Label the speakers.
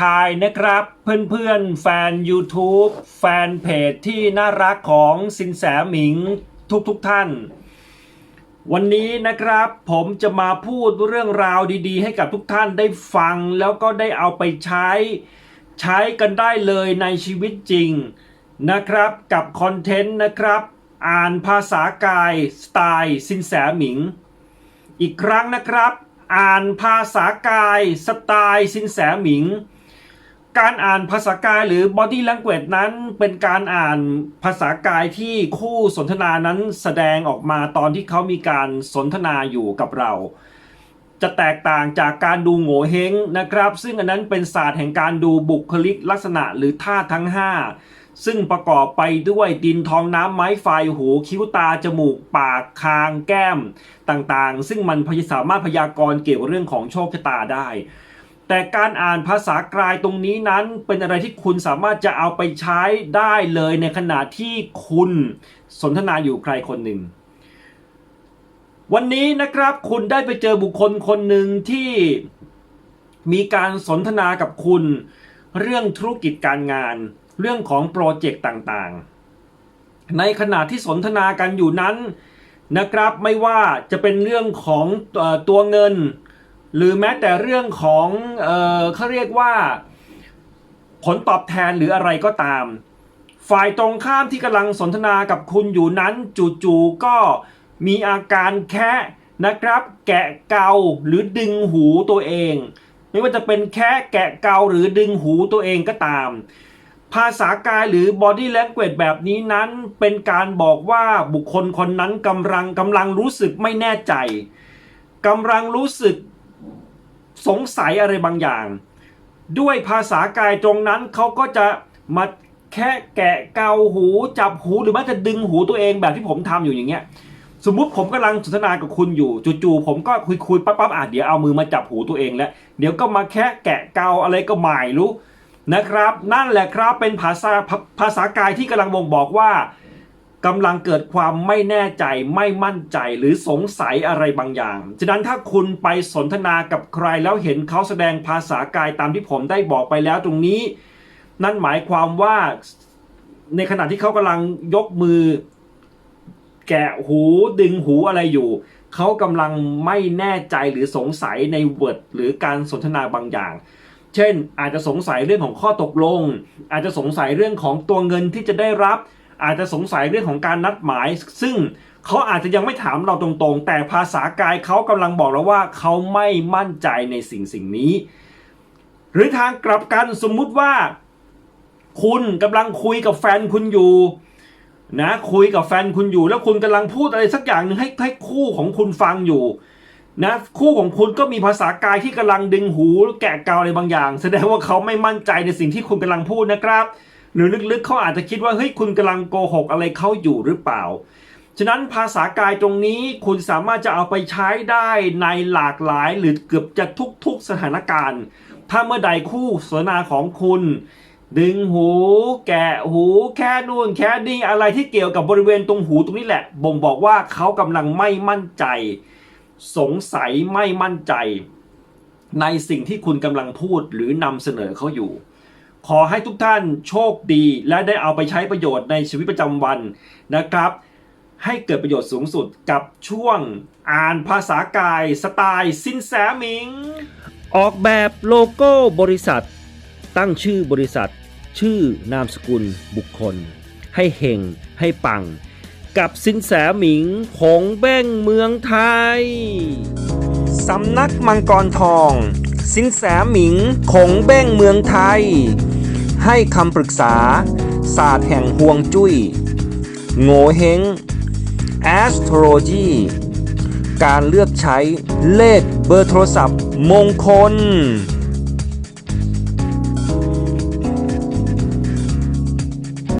Speaker 1: ทายนะครับเพื่อนๆ แฟน YouTube แฟนเพจที่น่ารักของสินแสหมิงทุกๆทท่าน วันนี้นะครับผมจะมาพูดเรื่องราวดีๆ ให้กับทุกท่านได้ฟังแล้วก็ได้เอาไปใช้ ใช้กันได้เลยในชีวิตจริงนะครับกับคอนเทนต์นะครับ อ่านภาษากายสไตล์สินแสหมิง อีกครั้งนะครับ อ่านภาษากายสไตล์สินแสหมิง การอ่านภาษากายหรือ body language นั้นเป็นการอ่านภาษากายที่คู่สนทนานั้นแสดงออกมาตอนที่เขามีการสนทนาอยู่กับเรา จะแตกต่างจากการดูโง่เฮงนะครับ ซึ่งอันนั้นเป็นศาสตร์แห่งการดูบุคลิกลักษณะหรือท่าทั้ง 5 ซึ่งประกอบไปด้วยดินทองน้ำไม้ไฟหูคิ้วตาจมูก ปากคางแก้มต่างๆ ซึ่งมันพยสามารถพยากรณ์เกี่ยวกับเรื่องของโชคชะตาได้ แต่การอ่านภาษากลายตรงนี้นั้นเป็นอะไรที่คุณสามารถจะเอาไปใช้ได้เลยในขณะที่คุณสนทนาอยู่ใครคนหนึ่ง วันนี้นะครับคุณได้ไปเจอบุคคลคนหนึ่งที่มีการสนทนากับคุณ เรื่องธุรกิจการงาน เรื่องของโปรเจกต์ต่างๆ ในขณะที่สนทนากันอยู่นั้นนะครับไม่ว่าจะเป็นเรื่องของตัวเงิน หรือแม้แต่เรื่องของเออเขาเรียกว่าผลตอบแทนหรืออะไรก็ตาม ฝ่ายตรงข้ามที่กำลังสนทนากับคุณอยู่นั้นจู่ๆก็มีอาการแคะนะครับ แกะเกาหรือดึงหูตัวเอง ไม่ว่าจะเป็นแคะแกะเกาหรือดึงหูตัวเองก็ตาม ภาษากายหรือ body language แบบนี้นั้นเป็นการบอกว่าบุคคลคนนั้นกำลังกำลังรู้สึกไม่แน่ใจกำลังรู้สึก สงสัยอะไรบางอย่าง ด้วยภาษากายตรงนั้นเขาก็จะมาแค่แกะเกาหูจับหูหรือแม้จะดึงหูตัวเองแบบที่ผมทำอยู่อย่างเงี้ย สมมุติผมกำลังสนทนากับคุณอยู่จู่ๆผมก็คุยๆปั๊บปั๊บอะเดี๋ยวเอามือมาจับหูตัวเองแล้วเดี๋ยวก็มาแค่แกะเกาอะไรก็ไม่รู้นะครับ นั่นแหละครับเป็นภาษาภาภาษากายที่กำลังบ่งบอกว่า กำลังเกิดความไม่แน่ใจไม่มั่นใจหรือสงสัยอะไรบางอย่าง ฉะนั้นถ้าคุณไปสนทนากับใครแล้วเห็นเขาแสดงภาษากายตามที่ผมได้บอกไปแล้วตรงนี้ นั่นหมายความว่าในขณะที่เขากำลังยกมือ แกะหูดึงหูอะไรอยู่ เขากำลังไม่แน่ใจหรือสงสัยในเวิร์ดหรือการสนทนาบางอย่างเช่น อาจจะสงสัยเรื่องของข้อตกลง อาจจะสงสัยเรื่องของตัวเงินที่จะได้รับ อาจจะสงสัยเรื่องของการนัดหมาย ซึ่งเขาอาจจะยังไม่ถามเราตรงๆ แต่ภาษากายเขากำลังบอกเราว่าเขาไม่มั่นใจในสิ่งสิ่งนี้ หรือทางกลับกันสมมุติว่า คุณกำลังคุยกับแฟนคุณอยู่นะคุยกับแฟนคุณอยู่ แล้วคุณกำลังพูดอะไรสักอย่างหนึงให้ให้คู่ของคุณฟังอยู่นะคู่ของคุณก็มีภาษากายที่กำลังดึงหูแกะเกาอะไรบางอย่าง แสดงว่าเขาไม่มั่นใจในสิ่งที่คุณกำลังพูดนะครับ หรือลึกๆเขาอาจจะคิดว่าเฮ้ยคุณกำลังโกหกอะไรเขาอยู่หรือเปล่า ฉะนั้นภาษากายตรงนี้คุณสามารถจะเอาไปใช้ได้ในหลากหลายหรือเกือบจะทุกๆสถานการณ์ ถ้าเมื่อใดคู่สนทนาของคุณ ดึงหู แกะหูแค่นู่นแค่นี่อะไรที่เกี่ยวกับบริเวณตรงหูตรงนี้แหละ บ่งบอกว่าเขากำลังไม่มั่นใจ สงสัยไม่มั่นใจ ในสิ่งที่คุณกำลังพูดหรือนำเสนอเขาอยู่ ขอให้ทุกท่านโชคดี และได้เอาไปใช้ประโยชน์ในชีวิตประจำวันนะครับ ให้เกิดประโยชน์สูงสุดกับช่วงอ่านภาษากายสไตล์สินแสมิง ออกแบบโลโก้บริษัท ตั้งชื่อบริษัท ชื่อนามสกุลบุคคล ให้เฮงให้ปัง กับสินแสหมิงผงเบ้งเมืองไทย สำนักมังกรทอง สินแสหมิงคงเบ้งเมืองไทย ให้คำปรึกษา ศาสตร์แห่งห่วงจุ้ย โง่เฮง astrology การเลือกใช้เลขเบอร์โทรศัพท์มงคล